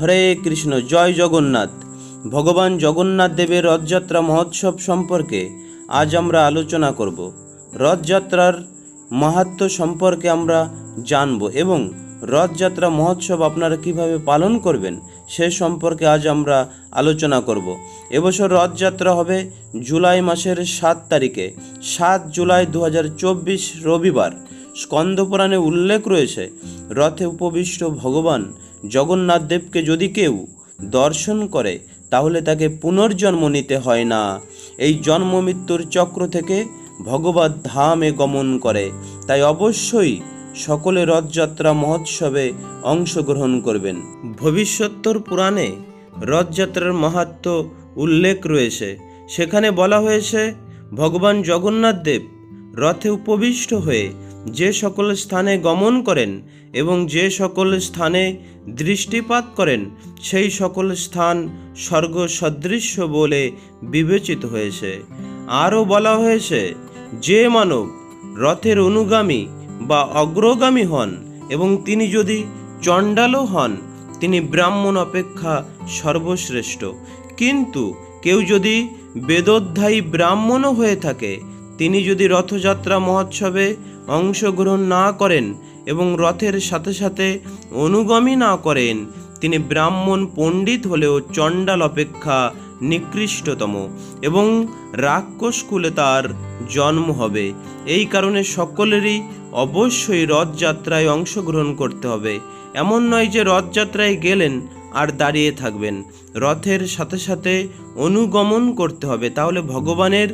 হরে কৃষ্ণ, জয় জগন্নাথ। ভগবান জগন্নাথ দেবের রথযাত্রা মহোৎসব সম্পর্কে আজ আমরা আলোচনা করব। রথযাত্রার মাহাত্ম্য সম্পর্কে আমরা জানব এবং রথযাত্রা মহোৎসব আপনারা কীভাবে পালন করবেন সে সম্পর্কে আজ আমরা আলোচনা করব। এবছর রথযাত্রা হবে জুলাই মাসের সাত তারিখে। সাত জুলাই দু হাজার চব্বিশ রবিবার স্কন্দপুরাণে উল্লেখ রয়েছে, রথে উপবিষ্ট ভগবান জগন্নাথ দেবকে যদি কেউ দর্শন করে, তাহলে তাকে পুনর্জন্ম নিতে হয় না। এই জন্ম মৃত্যুর চক্র থেকে ভগবত ধামে গমন করে। তাই অবশ্যই সকলে রথযাত্রা মহোৎসবে অংশগ্রহণ করবেন। ভবিষ্যত্তর পুরাণে রথযাত্রার মাহাত্ম্য উল্লেখ রয়েছে। সেখানে বলা হয়েছে, ভগবান জগন্নাথ দেব রথে উপবিষ্ট হয়ে যে সকল স্থানে গমন করেন এবং যে সকল স্থানে দৃষ্টিপাত করেন, সেই সকল স্থান স্বর্গ সদৃশ্য বলে বিবেচিত হয়েছে। আরও বলা হয়েছে, যে মানব রথের অনুগামী বা অগ্রগামী হন এবং তিনি যদি চণ্ডালও হন, তিনি ব্রাহ্মণ অপেক্ষা সর্বশ্রেষ্ঠ। কিন্তু কেউ যদি বেদোধ্যায়ী ব্রাহ্মণও হয়ে থাকে, তিনি যদি রথযাত্রা মহোৎসবে অংশগ্রহণ না করেন এবং রথের সাথে সাথে অনুগমী না করেন, তিনি ব্রাহ্মণ পণ্ডিত হলেও চণ্ডাল অপেক্ষা নিকৃষ্টতম এবং রাক্ষস কুলে তার জন্ম হবে। এই কারণে সকলেরই অবশ্যই রথযাত্রায় অংশগ্রহণ করতে হবে। এমন নয় যে রথযাত্রায় গেলেন আর দাঁড়িয়ে থাকবেন। রথের সাথে সাথে অনুগমন করতে হবে, তাহলে ভগবানের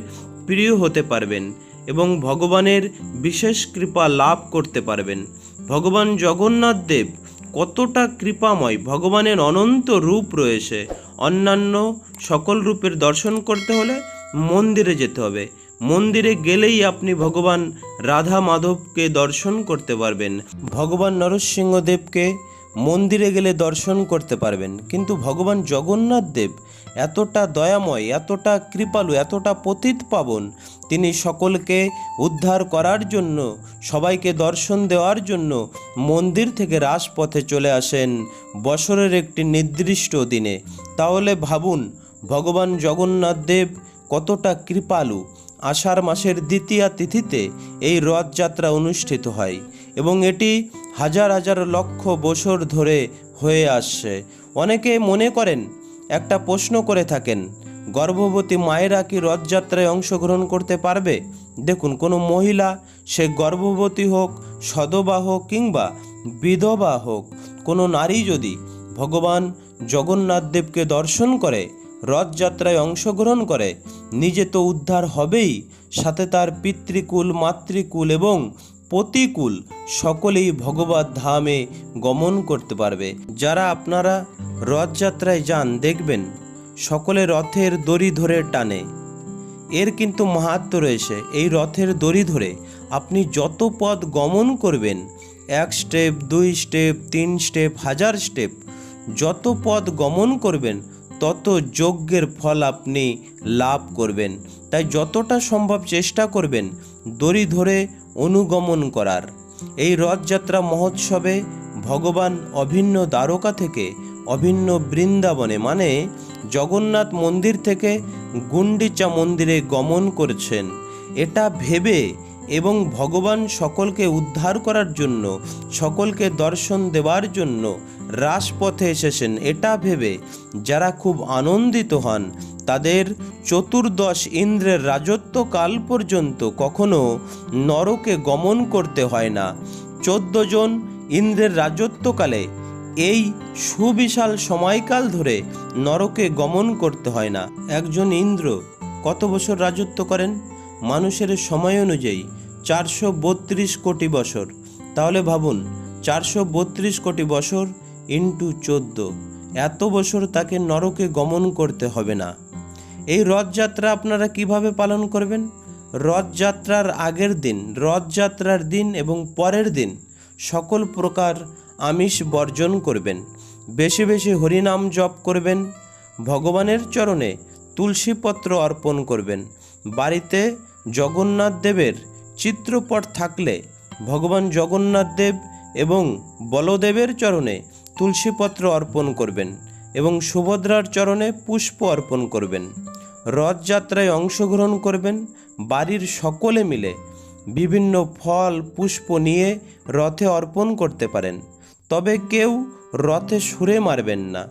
প্রিয় হতে পারবেন। এবং ভগবানের বিশেষ কৃপা লাভ করতে পারবেন। ভগবান জগন্নাথ দেব কতটা কৃপাময়, ভগবানের অনন্ত রূপ রয়েছে। অন্যান্য সকল রূপের দর্শন করতে হলে মন্দিরে যেতে হবে। মন্দিরে গেলেই আপনি ভগবান রাধা মাধবকে দর্শন করতে পারবেন। ভগবান নরসিংহদেবকে মন্দিরে গেলে দর্শন করতে পারবেন। কিন্তু ভগবান জগন্নাথ দেব এতটা দয়াময়, এতটা কৃপালু, এতটা পতিত পাবন। তিনি সকলকে উদ্ধার করার জন্য, সবাইকে দর্শন দেওয়ার জন্য মন্দির থেকে রাজপথে চলে আসেন বছরের একটি নির্দিষ্ট দিনে। তাহলে ভাবুন, ভগবান জগন্নাথ দেব কতটা কৃপালু। আষাঢ় মাসের দ্বিতীয়া তিথিতে এই রথযাত্রা অনুষ্ঠিত হয় এবং এটি হাজার হাজার লক্ষ বছর ধরে হয়ে আসছে। অনেকে মনে করেন একটা প্রশ্ন করে থাকেন, গর্ভবতী মায়েরা কি রথযাত্রায় অংশগ্রহণ করতে পারবে? দেখুন, কোনো মহিলা, সে গর্ভবতী হোক, সদবা হোক কিংবা বিধবা হোক, কোনো নারী যদি ভগবান জগন্নাথ দেবকে দর্শন করে, রথযাত্রায় অংশগ্রহণ করে, নিজে তো উদ্ধার হবেই, সাথে তার পিতৃকুল, মাতৃকুল এবং প্রতিকূল সকলেই ভগবত ধামে গমন করতে পারবে। যারা আপনারা রথযাত্রায় যান, দেখবেন সকলে রথের দড়ি ধরে টানে। এর কিন্তু মাহাত্ম রয়েছে, এই রথের দড়ি ধরে আপনি যত পথ গমন করবেন, এক স্টেপ, দুই স্টেপ, তিন স্টেপ, হাজার স্টেপ, যত পথ গমন করবেন, তত যজ্ঞের ফল আপনি লাভ করবেন। তাই যতটা সম্ভব চেষ্টা করবেন দড়ি ধরে অনুগমন করার। এই রথযাত্রা মহোৎসবে ভগবান অভিন্ন দ্বারকা থেকে অভিন্ন বৃন্দাবনে মানে জগন্নাথ মন্দির থেকে গুন্ডিচা মন্দিরে গমন করছেন। এটা ভেবে এবং ভগবান সকলকে উদ্ধার করার জন্য, সকলকে দর্শন দেওয়ার জন্য রাজপথে এসেছেন। এটা ভেবে যারা খুব আনন্দিত হন তাদের চতুর্দশ ইন্দ্রের রাজত্বকাল পর্যন্ত কখনো নরকে গমন করতে হয় না। চোদ্দ জন ইন্দ্রের রাজত্বকালে এই সুবিশাল সময়কাল ধরে নরকে গমন করতে হয় না। একজন ইন্দ্র কত বছর রাজত্ব করেন? মানুষের সময় অনুযায়ী চারশো বত্রিশ কোটি বছর। তাহলে ভাবুন, চারশো বত্রিশ কোটি বছর ইন্টু চোদ্দ। এত বছর তাকে নরকে গমন করতে হবে না। এই রথযাত্রা আপনারা কীভাবে পালন করবেন? রথযাত্রার আগের দিন, রথযাত্রার দিন এবং পরের দিন সকল প্রকার আমিষ বর্জন করবেন। বেশি বেশি হরিনাম জপ করবেন। ভগবানের চরণে তুলসীপত্র অর্পণ করবেন। বাড়িতে জগন্নাথ দেবের চিত্রপট থাকলে ভগবান জগন্নাথ দেব এবং বলদেবের চরণে তুলসীপত্র অর্পণ করবেন। এবং সুভদ্রার চরণে পুষ্প অর্পণ করবেন। রথযাত্রায় অংশগ্রহণ করবেন। বাড়ির সকলে মিলে বিভিন্ন ফল, পুষ্প নিয়ে রথে অর্পণ করতে পারেন। তবে কেউ রথে সুরে মারবেন না।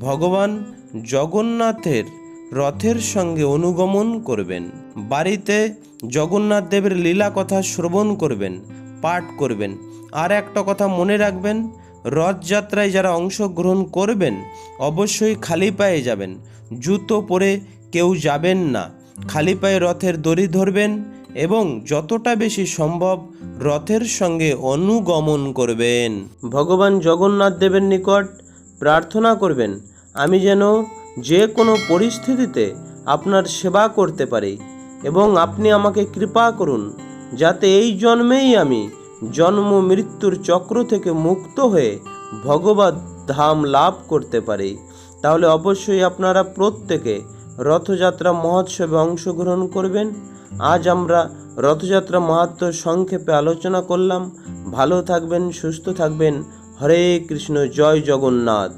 ভগবান জগন্নাথের রথের সঙ্গে অনুগমন করবেন। বাড়িতে জগন্নাথ দেবের লীলা কথা শ্রবণ করবেন, পাঠ করবেন। আর একটা কথা মনে রাখবেন রথযাত্রায় যারা অংশগ্রহণ করবেন, অবশ্যই খালি পায়ে যাবেন। জুতো পরে কেউ যাবেন না। খালি পায়ে রথের দড়ি ধরবেন এবং যতটা বেশি সম্ভব রথের সঙ্গে অনুগমন করবেন। ভগবান জগন্নাথ দেবের নিকট প্রার্থনা করবেন, আমি যেন যে কোনো পরিস্থিতিতে আপনার সেবা করতে পারি এবং আপনি আমাকে কৃপা করুন, যাতে এই জন্মেই আমি জন্ম মৃত্যুর চক্র থেকে মুক্ত হয়ে ভগবত ধাম লাভ করতে পারি। তাহলে অবশ্যই আপনারা প্রত্যেকে রথযাত্রা মহোৎসবে অংশগ্রহণ করবেন। আজ আমরা রথযাত্রা মাহাত্ম সংক্ষেপে আলোচনা করলাম। ভালো থাকবেন, সুস্থ থাকবেন। হরে কৃষ্ণ, জয় জগন্নাথ।